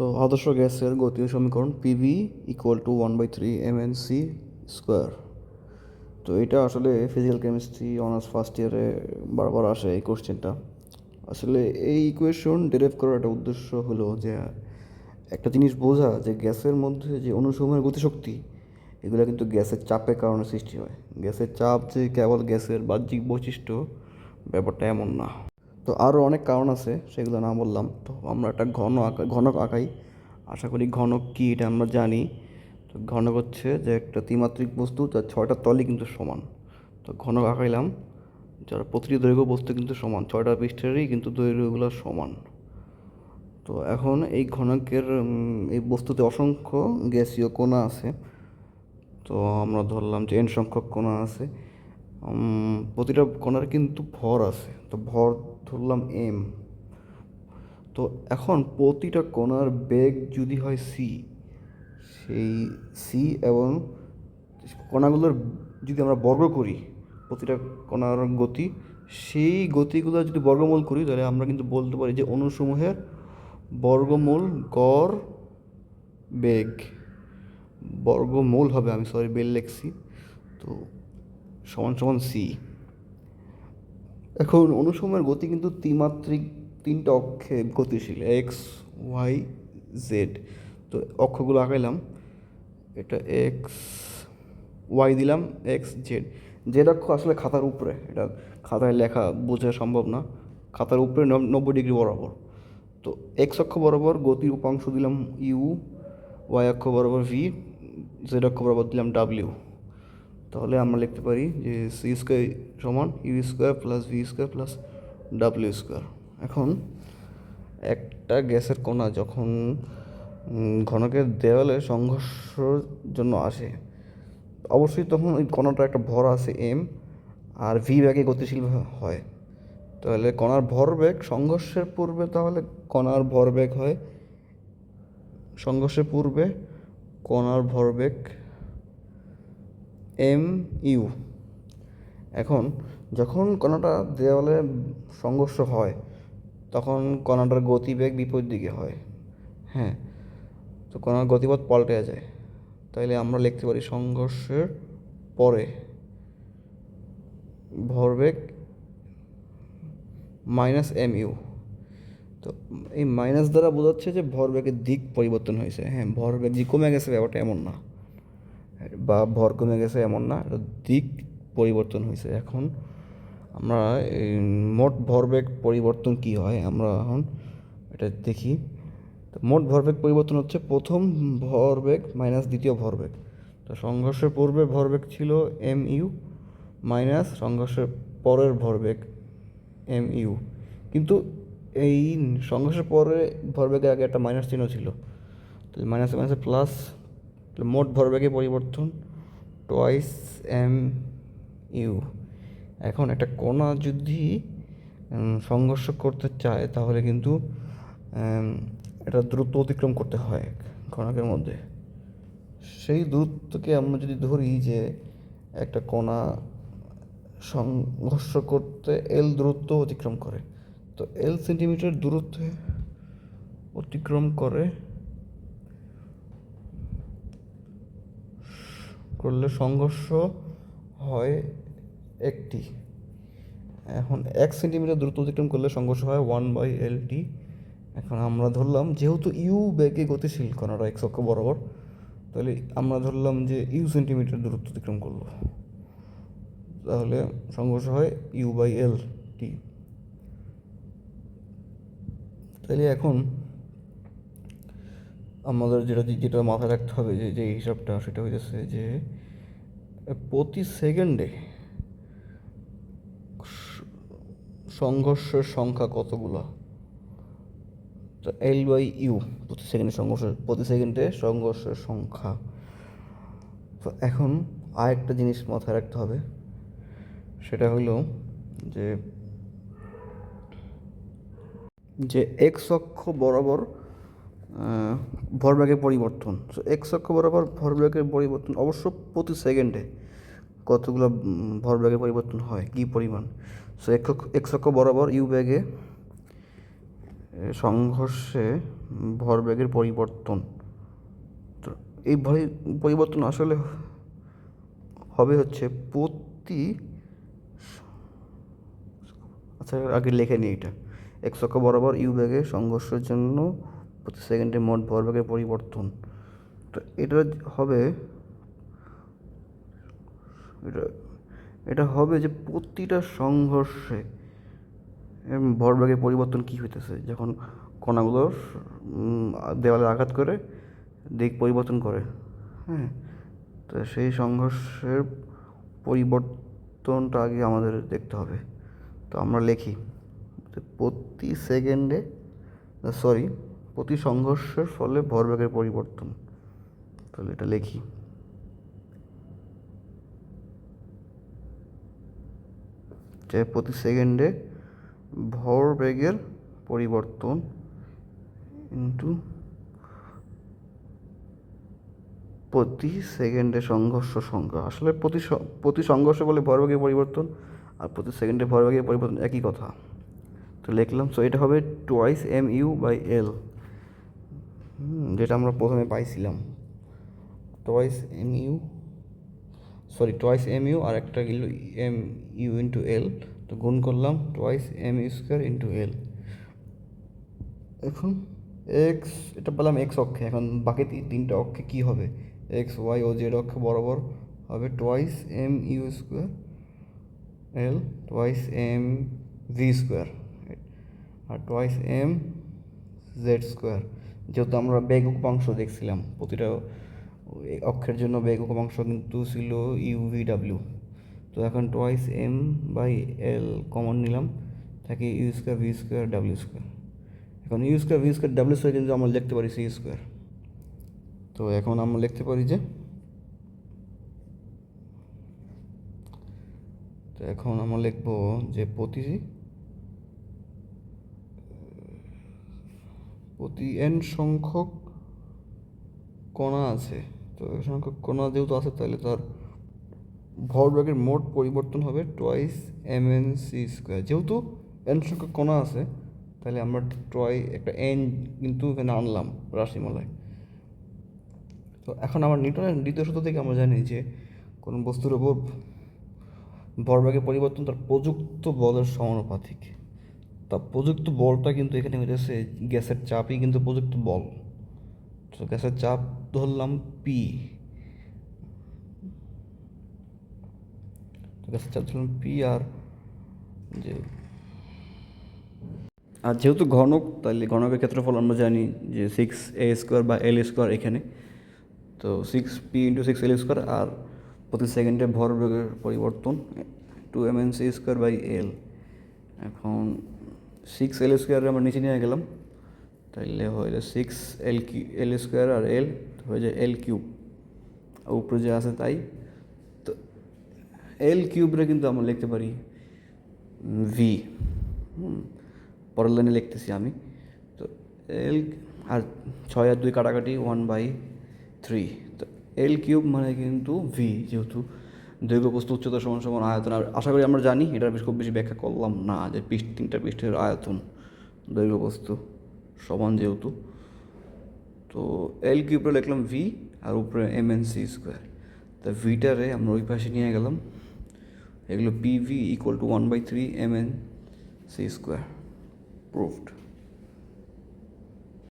তো আদর্শ গ্যাসের গতীয় সমীকরণ PV equal to one by three M N C square তো এটা আসলে ফিজিক্যাল কেমিস্ট্রি অনার্স ফার্স্ট ইয়ারে বারবার আসে এই কোশ্চেনটা আসলে এই ইকুয়েশন ডেরাইভ করার একটা উদ্দেশ্য হলো যে, একটা জিনিস বোঝা যে গ্যাসের মধ্যে যে অনুসমূহের গতিশক্তি, এগুলো কিন্তু গ্যাসের চাপের কারণে সৃষ্টি হয়। গ্যাসের চাপ যে কেবল গ্যাসের বাহ্যিক বৈশিষ্ট্য, ব্যাপারটা এমন না। তো আরও অনেক কারণ আছে, সেগুলো না বললাম। তো আমরা একটা ঘন আঁকা, ঘনক আঁকাই। আশা করি ঘনক কী এটা আমরা জানি। তো ঘনক হচ্ছে যে একটা ত্রিমাত্রিক বস্তু, যার ছয়টা তলই কিন্তু সমান। তো ঘনক আঁকাইলাম, যার প্রতিটি দৈর্ঘ্য বস্তু কিন্তু সমান। ছয়টা পৃষ্ঠেরই কিন্তু দৈর্ঘ্যগুলো সমান। তো এখন এই ঘনকের এই বস্তুতে অসংখ্য গ্যাসীয় কণা আছে। তো আমরা ধরলাম যে এন সংখ্যক কণা আছে। প্রতিটা কণার কিন্তু ভর আছে। তো ভর ধরলাম এম তো এখন প্রতিটা কণার বেগ যদি হয় সি সেই সি এবং কণাগুলোর যদি আমরা বর্গ করি, প্রতিটা কণার গতি, সেই গতিগুলো যদি বর্গমূল করি, তাহলে আমরা কিন্তু বলতে পারি যে অণুসমূহের বর্গমূল গড় বেগ। বর্গমূল হবে, আমি সরি বেল লেখছি। তো সমান সমান সি এখন অনুসময়ের গতি কিন্তু ত্রিমাত্রিক তিনটা অক্ষে গতিশীল এক্স ওয়াই জেড তো অক্ষগুলো আঁকাইলাম, এটা এক্স ওয়াই দিলাম এক্স জেড জেড অক্ষ আসলে খাতার উপরে, এটা খাতায় লেখা বোঝা সম্ভব না। খাতার উপরে নব- নব্বই ডিগ্রি বরাবর। তো এক্স অক্ষ বরাবর গতির উপাংশ দিলাম ইউ ওয়াই অক্ষ বরাবর ভি জেড অক্ষ বরাবর দিলাম ডাব্লিউ তাহলে আমরা লিখতে পারি যে সি স্কোয়ার সমান U square plus V square plus W square এখন একটা গ্যাসের কণা যখন ঘনকের দেওয়ালে সংঘর্ষর জন্য আসে, অবশ্যই তখন ওই কণাটার একটা ভর আছে এম আর ভি ব্যাগে গতিশীল হয়। তাহলে কণার ভরবেগ সংঘর্ষের পূর্বে, তাহলে কণার ভরবেগ হয় সংঘর্ষের পূর্বে, কণার ভরবেগ এম ইউ। এখন যখন কণাটা দেওয়ালে সংঘর্ষ হয়, তখন কণাটার গতিবেগ বিপরীত দিকে হয়। হ্যাঁ তো কণার গতিপথ পাল্টে যায়। তাইলে আমরা লিখতে পারি সংঘর্ষের পরে ভরবেগ মাইনাস এম ইউ। তো এই মাইনাস দ্বারা বোঝাচ্ছে যে ভরবেগের দিক পরিবর্তন হয়েছে। হ্যাঁ ভরবেগ যে কমে গেছে, ব্যাপারটা এমন না। বা ভর কমে গেছে এমন না দিক পরিবর্তন হয়েছে। এখন আমরা মোট ভরবেগ পরিবর্তন কি হয়? আমরা এখন এটা দেখি। তো মোট ভরবেগ পরিবর্তন হচ্ছে প্রথম ভরবেগ মাইনাস দ্বিতীয় ভরবেগ। তো সংঘর্ষের পূর্বে ভরবেগ ছিল এম ইউ মাইনাস সংঘর্ষের পরের ভরবেগ এম ইউ কিন্তু এই সংঘর্ষের পরে ভরবেগের আগে একটা মাইনাস চিহ্ন ছিল। তো মাইনাসে মাইনাসে প্লাস মোট ভরবেগে পরিবর্তন টোয়াইস এম ইউ এখন একটা কণা যদি সংঘর্ষ করতে চায়, তাহলে কিন্তু এটা দ্রুত অতিক্রম করতে হয় কণাকের মধ্যে। সেই দূরত্বকে আমরা যদি ধরি যে, একটা কণা সংঘর্ষ করতে এল দূরত্ব অতিক্রম করে, তো এল সেন্টিমিটার দূরত্বে অতিক্রম করে করলে সংঘর্ষ হয় একটি। এখন এক সেন্টিমিটার দূরত্ব অতিক্রম করলে সংঘর্ষ হয় ওয়ান বাই এল টি এখন আমরা ধরলাম, যেহেতু ইউ বেগে গতিশীল কণাটা এক্স অক্ষ বরাবর, তাহলে আমরা ধরলাম যে ইউ সেন্টিমিটার দূরত্ব অতিক্রম করল। তাহলে সংঘর্ষ হয় ইউ বাই এল টি তাহলে এখন আমাদের যেটা যেটা মাথায় রাখতে হবে যে যে হিসাবটা সেটা হইতেছে যে, প্রতি সেকেন্ডে সংঘর্ষের সংখ্যা কতগুলো? তো এল বাই ইউ প্রতি সেকেন্ডে সংঘর্ষ প্রতি সেকেন্ডে সংঘর্ষের সংখ্যা। তো এখন আরেকটা জিনিস মাথায় রাখতে হবে, সেটা হলো যে যে এক্স অক্ষ বরাবর ভরবেগের পরিবর্তন। সো এক্স অক্ষ বরাবর ভরবেগের পরিবর্তন অবশ্য প্রতি সেকেন্ডে কতগুলো ভরবেগের পরিবর্তন হয়, কী পরিমাণ? সো এক্স অক্ষ বরাবর ইউ বেগে সংঘর্ষে ভরবেগের পরিবর্তন। তো, এই পরিবর্তন আসলে হবে হচ্ছে প্রতি আচ্ছা আগে লেখে নিই এটা। এক অক্ষ বরাবর ইউ বেগে সংঘর্ষের জন্য প্রতি সেকেন্ডে মোট ভরবেগের পরিবর্তন। তো এটা হবে, এটা এটা হবে যে প্রতিটা সংঘর্ষে ভরবেগের পরিবর্তন কী হইতেছে? যখন কণাগুলো দেওয়ালে আঘাত করে, দিক পরিবর্তন করে হ্যাঁ? তো সেই সংঘর্ষের পরিবর্তনটা আগে আমাদের দেখতে হবে। তো আমরা লিখি প্রতি সেকেন্ডে সরি প্রতি সংঘর্ষের ফলে ভরবেগের পরিবর্তন। তাহলে এটা লিখি। যে প্রতি সেকেন্ডে ভরবেগের পরিবর্তন ইন্টু প্রতি সেকেন্ডে সংঘর্ষ সংখ্যা। আসলে প্রতি প্রতি সংঘর্ষ বলে ভরবেগের পরিবর্তন আর প্রতি সেকেন্ডে ভরবেগের পরিবর্তন একই কথা। তো লিখলাম সো এটা হবে twice M U by L যেটা আমরা প্রথমে পাইছিলাম। Twice M U sorry twice M U আর একটা গেল এম ইউ ইন্টু এল তো গুণ করলাম twice M U square into L এখন এক্স এটা পেলাম এক্স অক্ষে, এখন বাকি তিনটা অক্ষে কী হবে? এক্স ওয়াই ও জেড অক্ষে বরাবর হবে twice M U square L twice M V square আর টোয়াইস এম জেড স্কোয়ার যেহেতু আমরা বেগ উপাংশ দেখছিলাম, প্রতিটা অক্ষের জন্য বেগ উপাংশ কিন্তু ছিল ইউ ভি ডাব্লিউ তো এখন twice M by L common নিলাম থাকে U square V square W square এখন U square V square W square কিন্তু আমরা লিখতে পারি সি স্কোয়ার তো এখন আমরা লিখতে পারি যে, তো এখন আমরা লিখব যে প্রতি প্রতি এন সংখ্যক কণা আছে। তো সংখ্যক কণা যেহেতু আছে, তাহলে তার ভরবেগের মোট পরিবর্তন হবে twice M N C square যেহেতু এন সংখ্যক কণা আছে, তাহলে আমরা টয় একটা এন কিন্তু এখানে আনলাম রাশিমালায়। তো এখন আমার নিউটনের দ্বিতীয় সূত্র থেকে আমরা জানি যে কোনো বস্তুর ওপর ভরবেগের পরিবর্তন তার প্রযুক্ত বলের সমানুপাতিক। তা প্রযুক্ত বলটা কিন্তু এখানে হইতেছে গ্যাসের চাপই কিন্তু প্রযুক্ত বল। তো গ্যাসের চাপ ধরলাম পি গ্যাসের চাপ ধরলাম পি আর যে আর যেহেতু ঘনক তাহলে ঘনকের ক্ষেত্রফল আমরা জানি যে সিক্স এ স্কোয়ার বা এল স্কোয়ার এখানে। তো six P into six L square আর প্রতি সেকেন্ডে ভরবেগের পরিবর্তন two M N C square by L এখন সিক্স এল স্কোয়ারে আমরা নিচে নিয়ে গেলাম। তাইলে হয়ে যায় six L Q L square আর এল হয়ে যায় এল কিউব উপরে যে আছে তাই। তো এল কিউবরে কিন্তু আমরা লিখতে পারি ভি পরের লাইনে লিখতেছি আমি। তো এল আর ছয় আর দুই কাটাকাটি ওয়ান বাই থ্রি তো এল কিউব মানে কিন্তু ভি যেহেতু। দৈর্ঘ্য বস্তু উচ্চতা সমান সমান আয়তন। আর আশা করি আমরা জানি এটা বেশ খুব বেশি ব্যাখ্যা করলাম না যে পৃষ্ঠ তিনটা পৃষ্ঠের আয়তন দৈর্ঘ্য বস্তু সমান যেহেতু। তো এল কিউবটা লিখলাম ভি আর উপরে এম এন সি স্কোয়ার তা ভিটারে আমরা ওই পাশে নিয়ে গেলাম। এগুলো P V equal to one by three M N C square proved